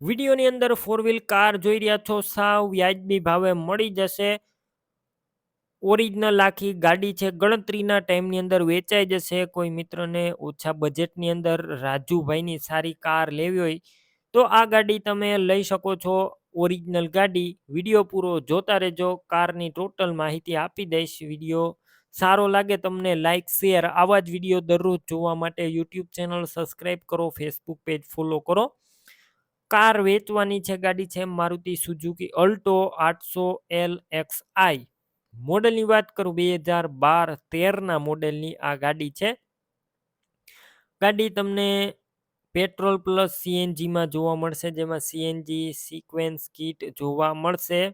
વિડીયોની અંદર four wheel car જોઈ રહ્યા છો. સાવ વ્યાજબી ભાવે મળી જશે. ઓરિજિનલ આખી ગાડી છે. ગણતરીના ટાઈમની અંદર વેચાઈ જશે. કોઈ મિત્રને ઓછા બજેટની અંદર રાજુભાઈની સારી કાર લેવી હોય તો આ ગાડી તમે લઈ શકો છો. ઓરિજિનલ ગાડી. વીડિયો પૂરો જોતા રહેજો. કારની ટોટલ માહિતી આપી દઈશ વીડિયો. સારો લાગે તમને લાઇક શેર આવા જ વીડિયો દરરોજ જોવા માટે યુટ્યુબ ચેનલ સબસ્ક્રાઈબ કરો. ફેસબુક પેજ ફોલો કરો. કાર વેચવાની છે ગાડી છે, મારુતિ સુઝુકી અલ્ટો આઠસો એલ એક્સ આઈ. મોડલની વાત કરું, બે હજાર બાર તેરના મોડેલની આ ગાડી છે. ગાડી તમને પેટ્રોલ પ્લસ સીએનજીમાં જોવા મળશે, જેમાં સીએનજી સિક્વેન્સ કિટ જોવા મળશે.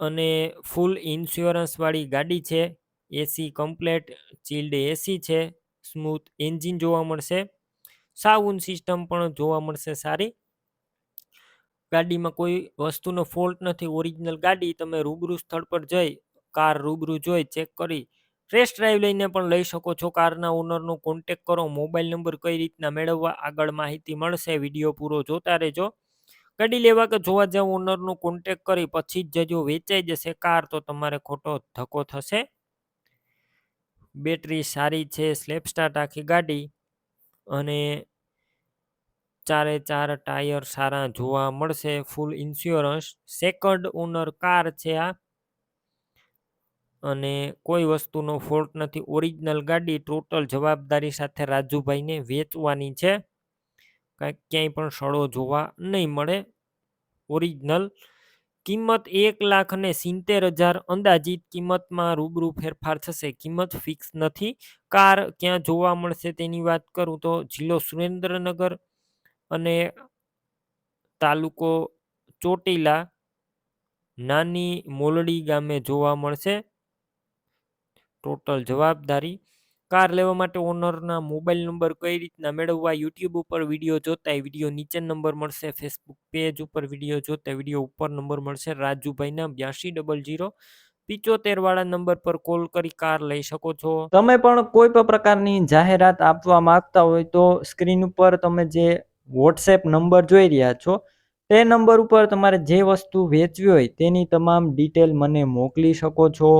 અને ફૂલ ઇન્સ્યોરન્સવાળી ગાડી છે. એસી કમ્પ્લેટ, ચિલ્ડ એસી છે. સ્મૂથ એન્જિન જોવા મળશે. સાઉન્ડ સિસ્ટમ પણ જોવા મળશે સારી. ગાડીમાં કોઈ વસ્તુનો ફોલ્ટ નથી, ઓરિજિનલ ગાડી, તમે રૂબરૂ સ્થળ પર જઈ, કાર રૂબરૂ જોઈ, ચેક કરી, ટેસ્ટ ડ્રાઈવ લઈને પણ લઈ શકો છો. કારના ઓનરનો કોન્ટેક કરો, મોબાઈલ નંબર કઈ રીતના મેળવવા, આગળ માહિતી મળશે, વીડિયો પૂરો જોતા રહેજો. ગાડી લેવા કે જોવા જાવ, ઓનરનો કોન્ટેક કરી, પછી જ જો વેચાઈ જશે કાર, તો તમારે ખોટો ધક્કો થશે. બેટરી સારી છે સ્લેપ સ્ટાર્ટ આખી ગાડી. અને ચારે ચાર ટાયર સારા જોવા મળશે. Full insurance second owner car છે આ. અને કોઈ વસ્તુનો ફોલ્ટ નથી. ઓરિજિનલ ગાડી ટોટલ જવાબદારી સાથે રાજુભાઈને વેચવાની છે. કાંઈક ક્યાંય પણ સડો જોવા નહીં મળે. ઓરિજિનલ કિંમત એક લાખ અને સિત્તેર હજાર અંદાજિત કિંમતમાં રૂબરૂ ફેરફાર થશે. કિંમત ફિક્સ નથી. કાર ક્યાં જોવા મળશે તેની વાત કરું તો જિલ્લો સુરેન્દ્રનગર અને તાલુકો ચોટીલા નાની મોલડી ગામે જોવા મળશે. ટોટલ જવાબદારી કાર લેવા માટે ઓનરના મોબાઈલ નંબર કઈ રીતના મેળવવા યુટ્યુબ ઉપર વીડિયો જોતા વીડિયો નીચે નંબર મળશે ફેસબુક પેજ ઉપર વીડિયો જોતા વીડિયો ઉપર નંબર મળશે, રાજુભાઈના બ્યાસી ડબલ જીરો પિચોતેર વાળા નંબર પર કોલ કરી કાર લઈ શકો છો. તમે પણ કોઈ પણ પ્રકારની જાહેરાત આપવા માંગતા હોય તો સ્ક્રીન ઉપર તમે જે વોટ્સએપ નંબર જોઈ રહ્યા છો, તે નંબર ઉપર તમારે જે વસ્તુ વેચવી હોય તેની તમામ ડિટેલ મને મોકલી શકો છો.